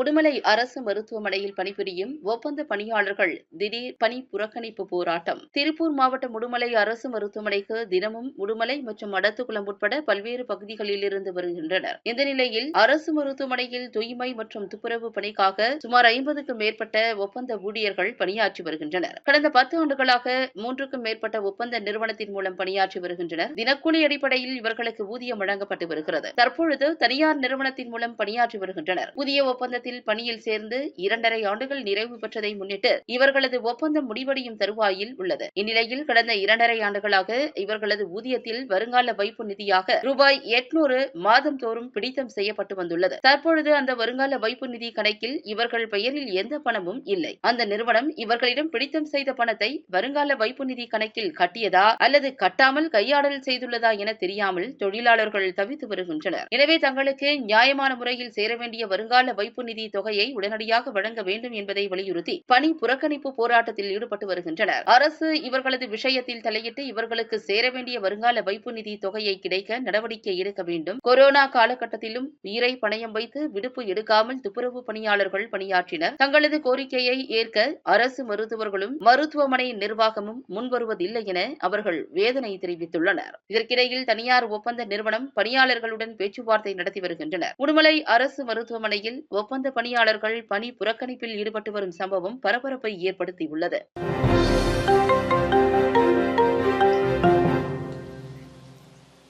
உடுமலை அரசு மருத்துவமனையில் பணிபுரியும் ஒப்பந்த பணியாளர்கள் திடீர் பணி புறக்கணிப்பு போராட்டம். திருப்பூர் மாவட்டம் உடுமலை அரசு மருத்துவமனைக்கு தினமும் உடுமலை மற்றும் மடத்துக்குளம் உட்பட பல்வேறு பகுதிகளில் இருந்து வருகின்றனர். இந்த நிலையில் அரசு மருத்துவமனையில் தூய்மை மற்றும் துப்புரவு பணிக்காக சுமார் ஐம்பதுக்கும் மேற்பட்ட ஒப்பந்த ஊழியர்கள் பணியாற்றி வருகின்றனர். கடந்த பத்து ஆண்டுகளாக மூன்றுக்கும் மேற்பட்ட ஒப்பந்த நிறுவனத்தின் மூலம் பணியாற்றி வருகின்றனர். தினக்கூலி அடிப்படையில் இவர்களுக்கு ஊதியம் வழங்கப்பட்டு வருகிறது. தற்பொழுது தனியார் நிறுவனத்தின் மூலம் பணியாற்றி வருகின்றனர். புதிய ஒப்பந்தத்தில் நிறுவனத்தில் பணியில் சேர்ந்து இரண்டரை ஆண்டுகள் நிறைவு பெற்றதை முன்னிட்டு இவர்களது ஒப்பந்தம் முடிவடையும் தருவாயில் உள்ளது. இந்நிலையில் கடந்த இரண்டரை ஆண்டுகளாக இவர்களது ஊதியத்தில் வருங்கால வைப்பு நிதியாக ரூபாய் எட்நூறு மாதம் தோறும் பிடித்தம் செய்யப்பட்டு வந்துள்ளது. தற்பொழுது அந்த வருங்கால வைப்பு நிதி கணக்கில் இவர்கள் பெயரில் எந்த பணமும் இல்லை. அந்த நிறுவனம் இவர்களிடம் பிடித்தம் செய்த பணத்தை வருங்கால வைப்பு நிதி கணக்கில் கட்டியதா அல்லது கட்டாமல் கையாடல் செய்துள்ளதா என தெரியாமல் தொழிலாளர்கள் தவித்து வருகின்றனர். எனவே தங்களுக்கு நியாயமான முறையில் சேர வேண்டிய வருங்கால வைப்பு நிதி தொகையை உடனடியாக வழங்க வேண்டும் என்பதை வலியுறுத்தி பணி புறக்கணிப்பு போராட்டத்தில் ஈடுபட்டு வருகின்றனர். அரசு இவர்களது விஷயத்தில் தலையிட்டு இவர்களுக்கு சேர வேண்டிய வருங்கால வைப்பு நிதி தொகையை கிடைக்க நடவடிக்கை எடுக்க வேண்டும். கொரோனா காலகட்டத்திலும் உயிரை பணயம் வைத்து விடுப்பு எடுக்காமல் துப்புரவு பணியாளர்கள் பணியாற்றினர். தங்களது கோரிக்கையை ஏற்க அரசு மருத்துவர்களும் மருத்துவமனை நிர்வாகமும் முன்வருவதில்லை என அவர்கள் வேதனை தெரிவித்துள்ளனர். இதற்கிடையில் தனியார் ஒப்பந்த நிறுவனம் பணியாளர்களுடன் பேச்சுவார்த்தை நடத்தி வருகின்றனர். உடுமலை அரசு மருத்துவமனையில் ஒப்பந்த பணியாளர்கள் பணி புறக்கணிப்பில் ஈடுபட்டு வரும் சம்பவம் பரபரப்பை ஏற்படுத்தியுள்ளது.